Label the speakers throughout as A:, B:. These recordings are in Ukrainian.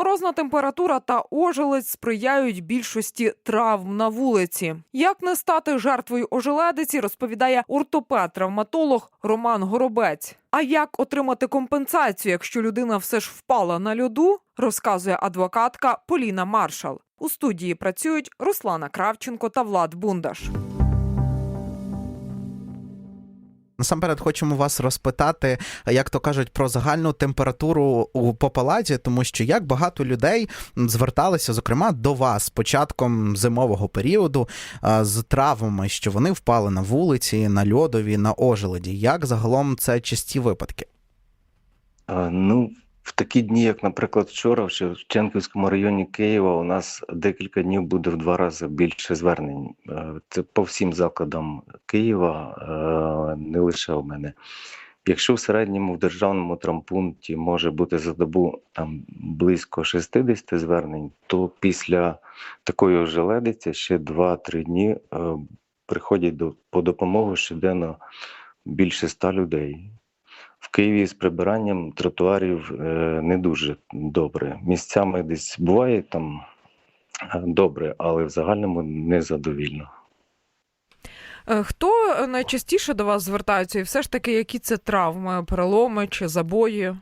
A: Морозна температура та ожеледь сприяють більшості травм на вулиці. Як не стати жертвою ожеледиці, розповідає ортопед-травматолог Роман Горобець. А як отримати компенсацію, якщо людина все ж впала на льоду, розказує адвокатка Поліна Маршал. У студії працюють Руслана Кравченко та Влад Бундаш.
B: Насамперед хочемо вас розпитати, як то кажуть, про загальну температуру у по палаті, тому що як багато людей зверталися, зокрема, до вас початком зимового періоду з травмами, що вони впали на вулиці, на льодові, на ожеледі. Як загалом це часті випадки?
C: Ну, в такі дні, як, наприклад, вчора, в Шевченківському районі Києва, у нас декілька днів буде в два рази більше звернень. Е, Це по всім закладам Києва, е, не лише у мене. Якщо в середньому в державному травмпункті може бути за добу там близько 60 звернень, то після такої ожеледиці ще 2-3 дні е, приходять до, по допомогу щоденно більше 100 людей. Києві з прибиранням тротуарів е, не дуже добре. Місцями десь буває там е, добре, але в загальному незадовільно.
A: Е, Хто найчастіше до вас звертаються, і все ж таки, які це травми, переломи чи забої?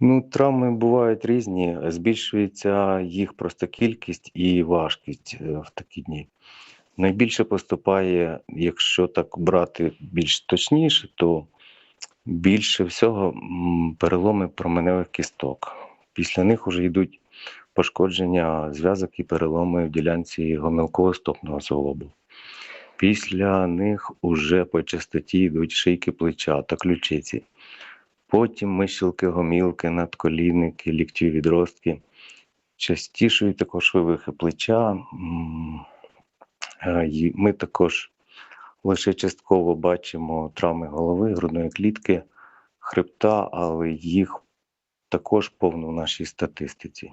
C: Ну, травми бувають різні, збільшується їх просто кількість і важкість в такі дні. Найбільше поступає, якщо так брати більш точніше, то більше всього переломи променевих кісток. Після них вже йдуть пошкодження зв'язок і переломи в ділянці гомілково-стопного суглобу. Після них уже по частоті йдуть шийки плеча та ключиці. Потім мищілки, гомілки, надколінники, ліктів відростки. Частішою також вивихи плеча. Е, Ми також лише частково бачимо травми голови, грудної клітки, хребта, але їх також повно в нашій статистиці.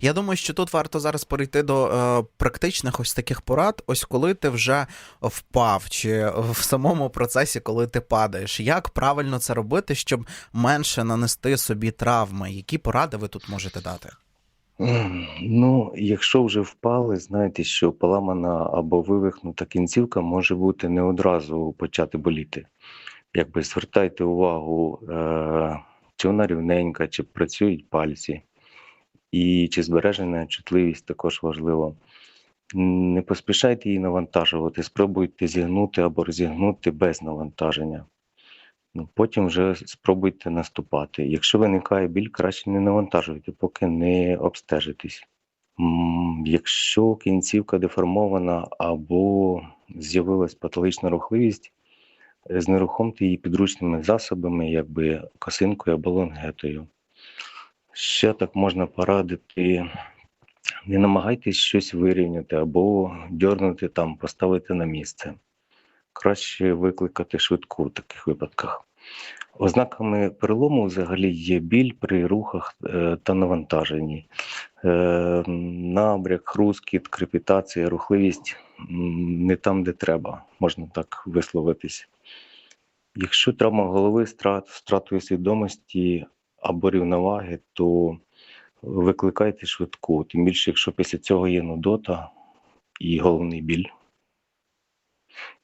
B: Я думаю, що тут варто зараз перейти до е, практичних ось таких порад. Ось коли ти вже впав, чи в самому процесі, коли ти падаєш, як правильно це робити, щоб менше нанести собі травми? Які поради ви тут можете дати?
C: Ну, якщо вже впали, знаєте, що поламана або вивихнута кінцівка може бути не одразу почати боліти. Якби звертайте увагу, е, чи вона рівненька, чи працюють пальці, і чи збережена чутливість також важливо. Не поспішайте її навантажувати, спробуйте зігнути або розігнути без навантаження. Ну, потім вже спробуйте наступати. Якщо виникає біль, краще не навантажуйте, поки не обстежитесь. Якщо кінцівка деформована або з'явилась патологічна рухливість, е, знерухомте її підручними засобами, якби косинкою або лонгетою. Ще так можна порадити. Не намагайтесь щось вирівняти або дьорнути там, поставити на місце. Краще викликати швидку в таких випадках. Ознаками перелому взагалі є біль при рухах е, та навантаженні, е, набряк, хрускіт, крепітація, рухливість не там, де треба, можна так висловитись. Якщо травма голови страт, свідомості або рівноваги, то викликайте швидку, тим більше, якщо після цього є нудота і головний біль.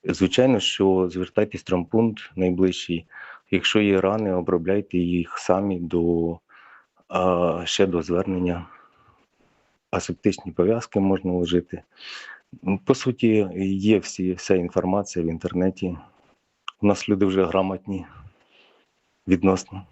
C: Звичайно, що звертайтесь в травмпункт найближчий. Якщо є рани, обробляйте їх самі до ще до звернення. Асептичні пов'язки можна вложити. По суті, є всі, вся інформація в інтернеті. У нас люди вже грамотні відносно.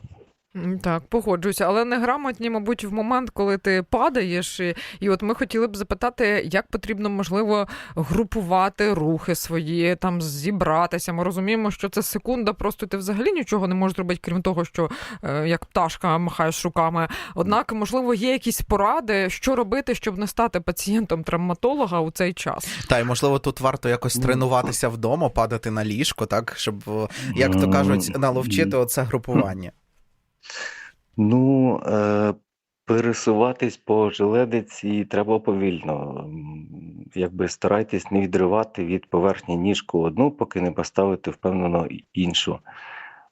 A: Так, погоджуюся, але неграмотні, мабуть, в момент, коли ти падаєш. І, і от ми хотіли б запитати, як потрібно, можливо, групувати рухи свої, там зібратися. Ми розуміємо, що це секунда, просто ти взагалі нічого не можеш зробити, крім того, що е, як пташка махаєш руками. Однак, можливо, є якісь поради, що робити, щоб не стати пацієнтом травматолога у цей час.
B: Та й можливо тут варто якось
C: Ну,
B: тренуватися вдома, падати на ліжко, так щоб, як то кажуть, наловчити оце групування.
C: Ну, е, пересуватись по желедиці треба повільно. Якби старайтесь не відривати від поверхні ніжку одну, поки не поставите впевнено іншу.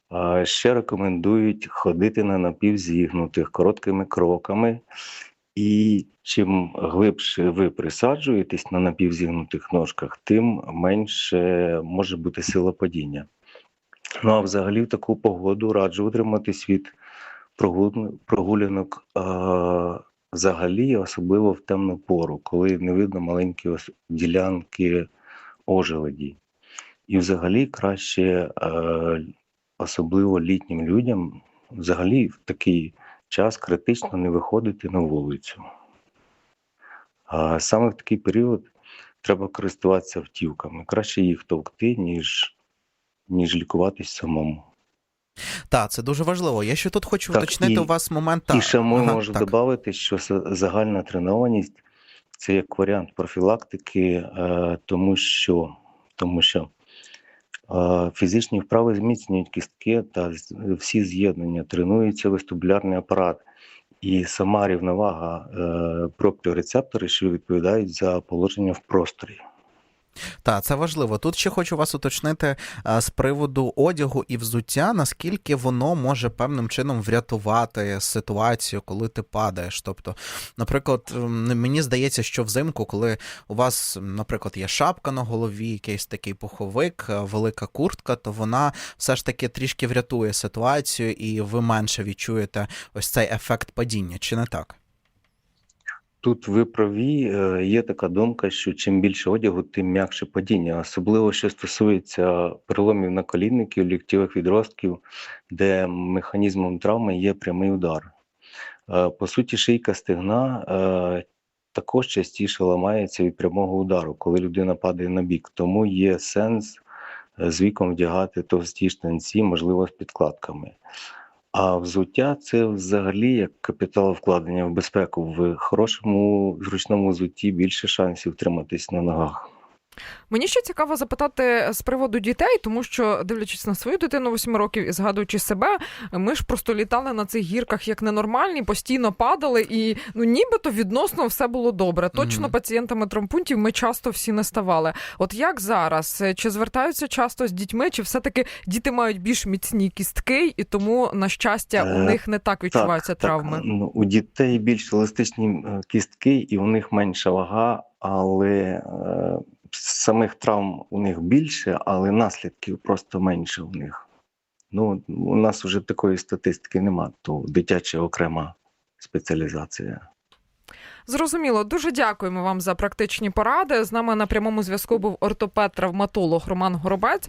C: А ще рекомендують ходити на напівзігнутих короткими кроками. І чим глибше ви присаджуєтесь на напівзігнутих ножках, тим менше може бути сила падіння. Ну а взагалі в таку погоду раджу утриматись від прогулянок а, взагалі, особливо в темну пору, коли не видно маленькі ділянки ожеледі. І взагалі краще, е, особливо літнім людям, взагалі в такий час критично не виходити на вулицю. А саме в такий період треба користуватися автівками. Краще їх товкти, ніж, ніж лікуватись самому.
B: Так, це дуже важливо. Я ще тут хочу
C: Так,
B: уточнити
C: і-
B: у вас момент.
C: І ще ми
B: ага, так.
C: додати, що загальна тренованість це як варіант профілактики, е, тому що, тому що е, фізичні вправи зміцнюють кістки та всі з'єднання, тренується вестибулярний апарат і сама рівновага е, пропіорецептори, що відповідають за положення в просторі.
B: Так, це важливо. Тут ще хочу вас уточнити а, з приводу одягу і взуття, наскільки воно може певним чином врятувати ситуацію, коли ти падаєш. Тобто, наприклад, мені здається, що взимку, коли у вас, наприклад, є шапка на голові, якийсь такий пуховик, е, велика куртка, то вона все ж таки трішки врятує ситуацію, і ви менше відчуєте ось цей ефект падіння, чи не так?
C: Тут ви праві, е, є така думка, що чим більше одягу, тим м'якше падіння, особливо що стосується переломів наколінників, ліктєвих відростків, де механізмом травми є прямий удар. Е, По суті, шийка стегна е, також частіше ламається від прямого удару, коли людина падає на бік. Тому є сенс з віком вдягати товсті штанці, можливо, з підкладками. А взуття це взагалі як капіталовкладення в безпеку. В хорошому зручному взутті більше шансів триматись на ногах.
A: Мені ще цікаво запитати з приводу дітей, тому що, дивлячись на свою дитину 8 років і згадуючи себе, ми ж просто літали на цих гірках як ненормальні, постійно падали, і ну нібито відносно все було добре. Точно пацієнтами тромпунтів ми часто всі не ставали. От як зараз? Чи звертаються часто з дітьми, чи все-таки діти мають більш міцні кістки, і тому, на щастя, у
C: Е,
A: них не так відчуваються травми?
C: Так, ну, у дітей більш еластичні е, кістки, і у них менша вага, але е, самих травм у них більше, але наслідків просто менше у них. Ну, у нас вже такої статистики нема, то дитяча окрема спеціалізація.
A: Зрозуміло, дуже дякуємо вам за практичні поради. З нами на прямому зв'язку був ортопед-травматолог Роман Горобець.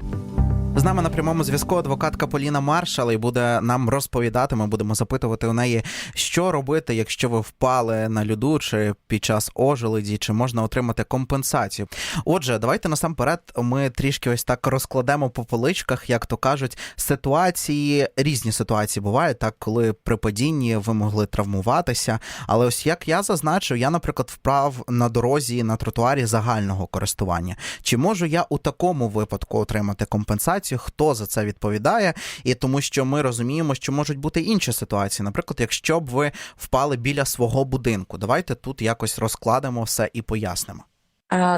B: З нами на прямому зв'язку адвокатка Поліна Маршал і буде нам розповідати. Ми будемо запитувати у неї, що робити, якщо ви впали на льоду чи під час ожеледі, чи можна отримати компенсацію. Отже, давайте насамперед ми трішки ось так розкладемо по поличках, як то кажуть, ситуації різні ситуації бувають, так коли при падінні ви могли травмуватися. Але ось як я зазначив, я, наприклад, вправ на дорозі на тротуарі загального користування. Чи можу я у такому випадку отримати компенсацію? Хто за це відповідає? І тому, що ми розуміємо, що можуть бути інші ситуації. Наприклад, якщо б ви впали біля свого будинку, давайте тут якось розкладемо все і пояснимо.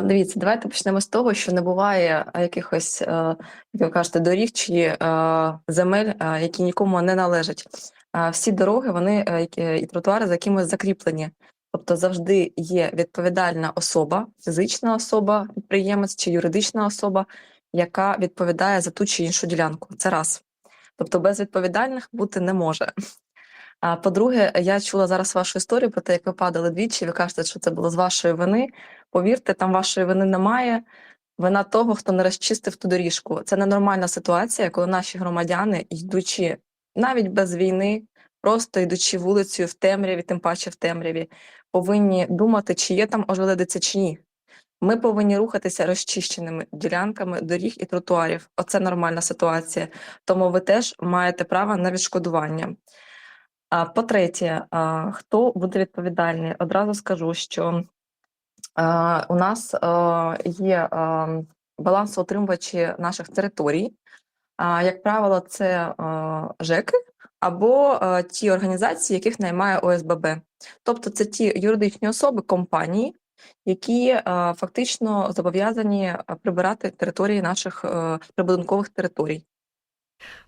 D: Дивіться, давайте почнемо з того, що не буває якихось, е, як ви кажете, доріг чи е, земель, е, які нікому не належать. Всі дороги, вони і тротуари за якимось закріплені. Тобто завжди є відповідальна особа, фізична особа, підприємець чи юридична особа, яка відповідає за ту чи іншу ділянку. Це раз. Тобто без відповідальних бути не може. А по-друге, я чула зараз вашу історію про те, як ви падали двічі. Ви кажете, що це було з вашої вини. Повірте, там вашої вини немає. Вина того, хто не розчистив ту доріжку. Це ненормальна ситуація, коли наші громадяни, йдучи навіть без війни, просто йдучи вулицею в темряві, тим паче в темряві, повинні думати, чи є там ожеледиця чи ні. Ми повинні рухатися розчищеними ділянками доріг і тротуарів. Оце нормальна ситуація. Тому ви теж маєте право на відшкодування. По-третє, хто буде відповідальний? Одразу скажу, що у нас є балансоутримувачі наших територій. Як правило, це ЖЕКи або ті організації, яких наймає ОСББ. Тобто це ті юридичні особи, компанії, які фактично зобов'язані прибирати території наших е, прибудинкових територій.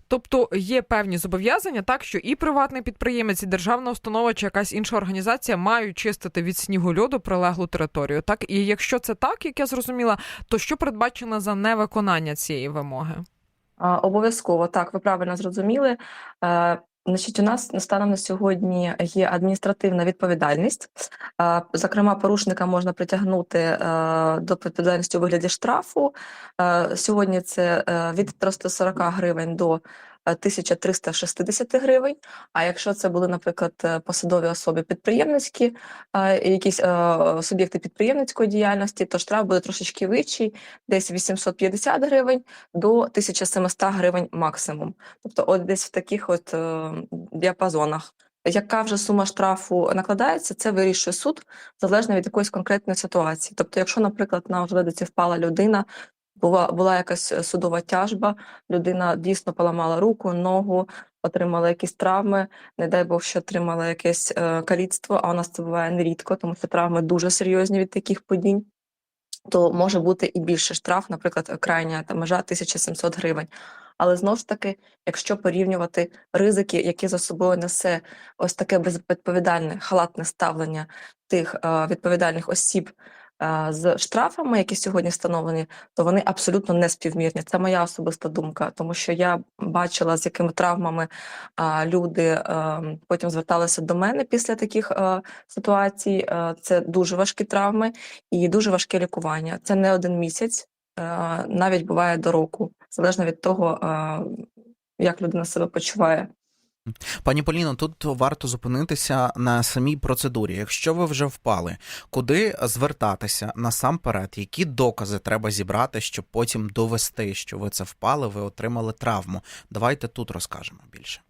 A: Тобто є певні зобов'язання, так що і приватний підприємець, і державна установа чи якась інша організація мають чистити від снігу льоду прилеглу територію. Так, і якщо це так, як я зрозуміла, то що передбачено за невиконання цієї вимоги?
D: Обов'язково так, ви правильно зрозуміли. Значить, у нас станом на сьогодні є адміністративна відповідальність. Зокрема, порушника можна притягнути е, до відповідальності у вигляді штрафу. Е, Сьогодні це е, від 340 гривень до 1360 гривень. А якщо це були, наприклад, е, посадові особи підприємницькі, якісь е, суб'єкти підприємницької діяльності, то штраф буде трошечки вищий, десь 850 гривень до 1700 гривень максимум. Тобто, от десь в таких от е, діапазонах. Яка вже сума штрафу накладається, це вирішує суд залежно від якоїсь конкретної ситуації. Тобто, якщо, наприклад, на ожеледиці впала людина, була, була якась е, судова тяжба, людина дійсно поламала руку, ногу, отримала якісь травми, не дай Бог, що отримала якесь е, каліцтво, а у нас це буває нерідко, тому що травми дуже серйозні від таких подій то може бути і більше штраф, наприклад, крайня та межа 1700 гривень. Але знову ж таки, якщо порівнювати ризики, які за собою несе ось таке безвідповідальне халатне ставлення тих е, відповідальних осіб з штрафами, які сьогодні встановлені, то вони абсолютно не співмірні. Це моя особиста думка, тому що я бачила, з якими травмами е, люди е, потім зверталися до мене після таких е, ситуацій. Е, це дуже важкі травми і дуже важке лікування. Це не один місяць, е, навіть буває до року, залежно від того, е, як людина себе почуває.
B: Пані Поліно, тут варто зупинитися на самій процедурі. Якщо ви вже впали, куди звертатися насамперед? Які докази треба зібрати, щоб потім довести, що ви це впали, ви отримали травму? Давайте тут розкажемо більше.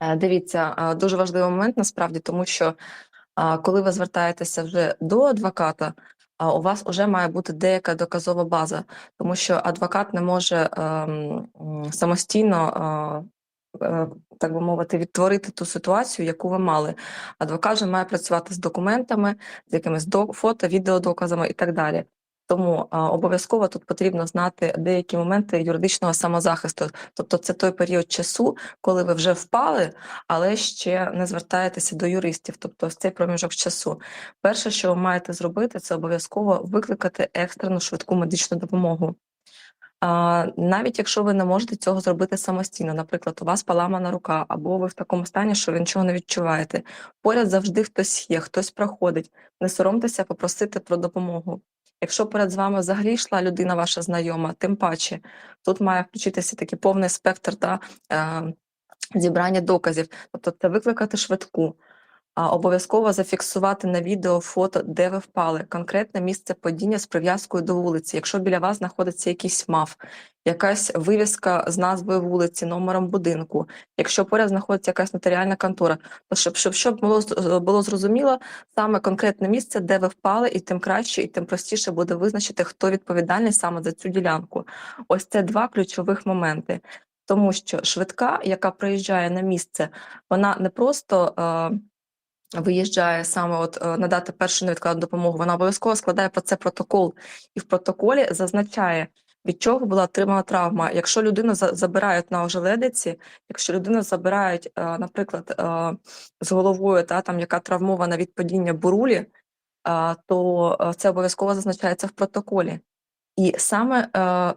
D: Е, Дивіться, е, дуже важливий момент насправді, тому що коли ви звертаєтеся вже до адвоката, а, у вас вже має бути деяка доказова база, тому що адвокат не може ем, самостійно. Е, е, Так би мовити, відтворити ту ситуацію, яку ви мали. Адвокат же має працювати з документами, з якимись до фото, відеодоказами і так далі. Тому а, обов'язково тут потрібно знати деякі моменти юридичного самозахисту. Тобто, це той період часу, коли ви вже впали, але ще не звертаєтеся до юристів, тобто в цей проміжок часу. Перше, що ви маєте зробити, це обов'язково викликати екстрену швидку медичну допомогу. Навіть якщо ви не можете цього зробити самостійно, наприклад, у вас поламана рука, або ви в такому стані, що ви нічого не відчуваєте. Поряд завжди хтось є, хтось проходить. Не соромтеся попросити про допомогу. Якщо перед з вами взагалі йшла людина, ваша знайома, тим паче тут має включитися такий повний спектр та е, зібрання доказів, тобто це викликати швидку, обов'язково зафіксувати на відео фото, де ви впали, конкретне місце падіння з прив'язкою до вулиці. Якщо біля вас знаходиться якийсь МАФ, якась вивіска з назвою вулиці, номером будинку, якщо поряд знаходиться якась нотаріальна контора, то щоб, щоб, щоб було, було зрозуміло саме конкретне місце, де ви впали, і тим краще, і тим простіше буде визначити, хто відповідальний саме за цю ділянку. Ось це два ключових моменти. Тому що швидка, яка приїжджає на місце, вона не просто е, виїжджає саме от е, надати першу невідкладну допомогу, вона обов'язково складає про це протокол, і в протоколі зазначає, від чого була отримана травма. Якщо людину за- забирають на ожеледиці, якщо людину забирають, е, наприклад, е, з головою, та там яка травмована від падіння бурулі, то це обов'язково зазначається в протоколі. І саме е,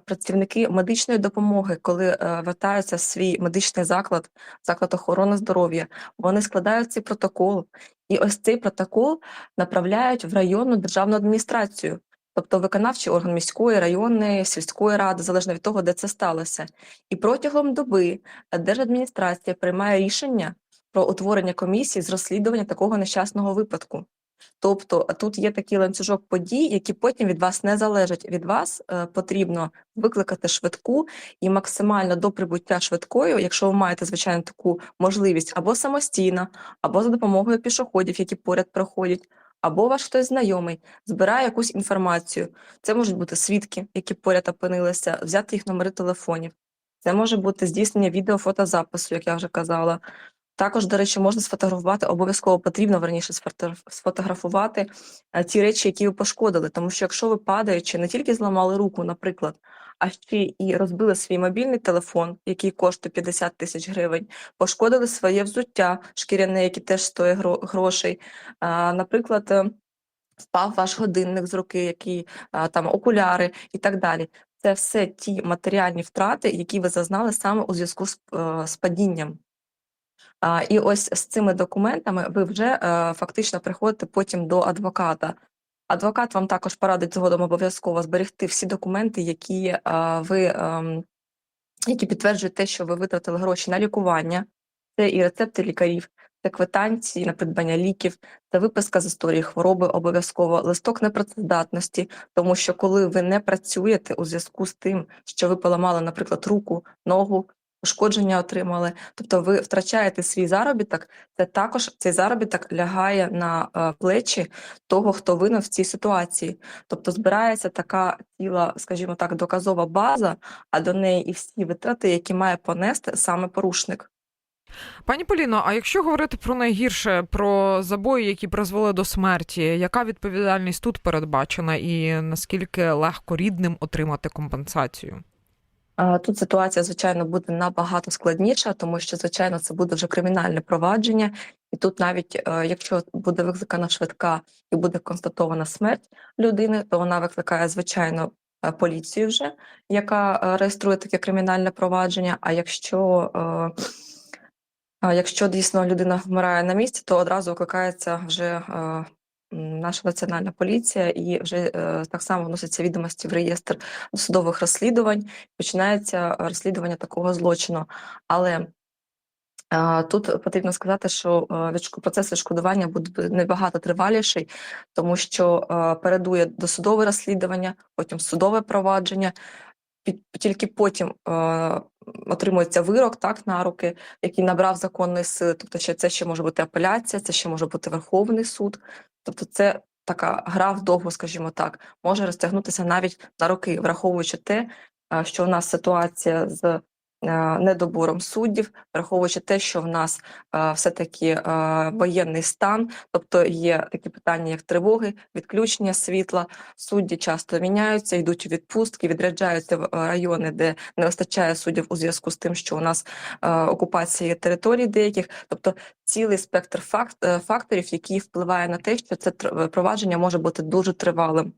D: працівники медичної допомоги, коли е, вертаються в свій медичний заклад, заклад охорони здоров'я, вони складають цей протокол, і ось цей протокол направляють в районну державну адміністрацію, тобто виконавчий орган міської, районної, сільської ради, залежно від того, де це сталося. І протягом доби держадміністрація приймає рішення про утворення комісії з розслідування такого нещасного випадку. Тобто тут є такий ланцюжок подій, які потім від вас не залежать. Від вас е, потрібно викликати швидку і максимально до прибуття швидкою, якщо ви маєте звичайно таку можливість, або самостійно, або за допомогою пішоходів, які поряд проходять, або ваш хтось знайомий збирає якусь інформацію. Це можуть бути свідки, які поряд опинилися, взяти їх номери телефонів. Це може бути здійснення відео-фотозапису, як я вже казала. Також, до речі, можна сфотографувати, обов'язково потрібно верніше сфотографувати е, ті речі, які ви пошкодили. Тому що якщо ви падаючи, не тільки зламали руку, наприклад, а ще і розбили свій мобільний телефон, який коштує 50 тисяч гривень, пошкодили своє взуття шкіряне, яке теж стоїть гро- грошей. Наприклад, е, впав ваш годинник з руки, а, там окуляри і так далі. Це все ті матеріальні втрати, які ви зазнали саме у зв'язку з, е, з падінням. А, і ось з цими документами ви вже е, фактично приходите потім до адвоката. Адвокат вам також порадить згодом обов'язково зберегти всі документи, які е, ви ем, які підтверджують те, що ви витратили гроші на лікування, це і рецепти лікарів, це квитанції на придбання ліків, це виписка з історії хвороби обов'язково, листок непрацездатності, тому що коли ви не працюєте у зв'язку з тим, що ви поламали, наприклад, руку, ногу, пошкодження отримали, тобто ви втрачаєте свій заробіток, це також цей заробіток лягає на е, плечі того, хто винен в цій ситуації. Тобто збирається така ціла, скажімо так, доказова база, а до неї і всі витрати, які має понести саме порушник.
A: Пані Поліно, а якщо говорити про найгірше, про забої, які призвели до смерті, яка відповідальність тут передбачена, і наскільки легко рідним отримати компенсацію?
D: Тут ситуація, звичайно, буде набагато складніша, тому що, звичайно, це буде вже кримінальне провадження, і тут навіть е, якщо буде викликана швидка і буде констатована смерть людини, то вона викликає, звичайно, е, поліцію вже, яка е, реєструє таке кримінальне провадження. А якщо якщо дійсно людина вмирає на місці, то одразу викликається вже наша національна поліція і вже е, так само вносяться відомості в реєстр досудових розслідувань. Починається розслідування такого злочину. Але е, тут потрібно сказати, що е, процес відшкодування буде набагато триваліший, тому що передує досудове розслідування, потім судове провадження. Тільки потім отримується вирок так на руки, який набрав законної сили. Тобто, ще це ще може бути апеляція, це ще може бути Верховний суд. Тобто, це така гра вдовго, скажімо так, може розтягнутися навіть на роки, враховуючи те, що у нас ситуація з недобором суддів, враховуючи те, що в нас е, все-таки е, воєнний стан, тобто є такі питання, як тривоги, відключення світла, судді часто міняються, йдуть у відпустки, відряджаються в е, райони, де не вистачає суддів у зв'язку з тим, що у нас е, окупація територій деяких, тобто цілий спектр факт, е, факторів, які впливає на те, що це провадження може бути дуже тривалим.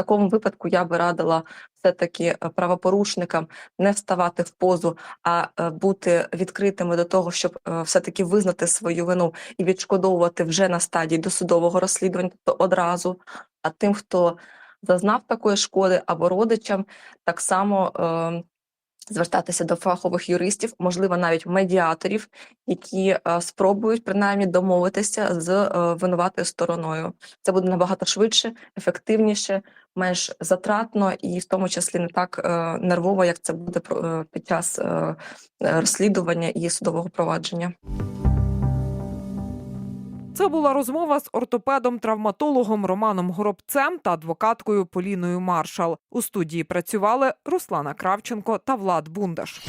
D: Такому випадку я би радила все-таки е, правопорушникам не вставати в позу, а е, бути відкритими до того, щоб е, все-таки визнати свою вину і відшкодовувати вже на стадії досудового розслідування, тобто одразу. А тим, хто зазнав такої шкоди або родичам, так само е, звертатися до фахових юристів, можливо, навіть медіаторів, які е, спробують принаймні домовитися з е, винуватою стороною. Це буде набагато швидше, ефективніше, менш затратно і в тому числі не так е, нервово, як це буде під час розслідування і судового провадження.
A: Це була розмова з ортопедом-травматологом Романом Горобцем та адвокаткою Поліною Маршал. У студії працювали Руслана Кравченко та Влад Бундаш.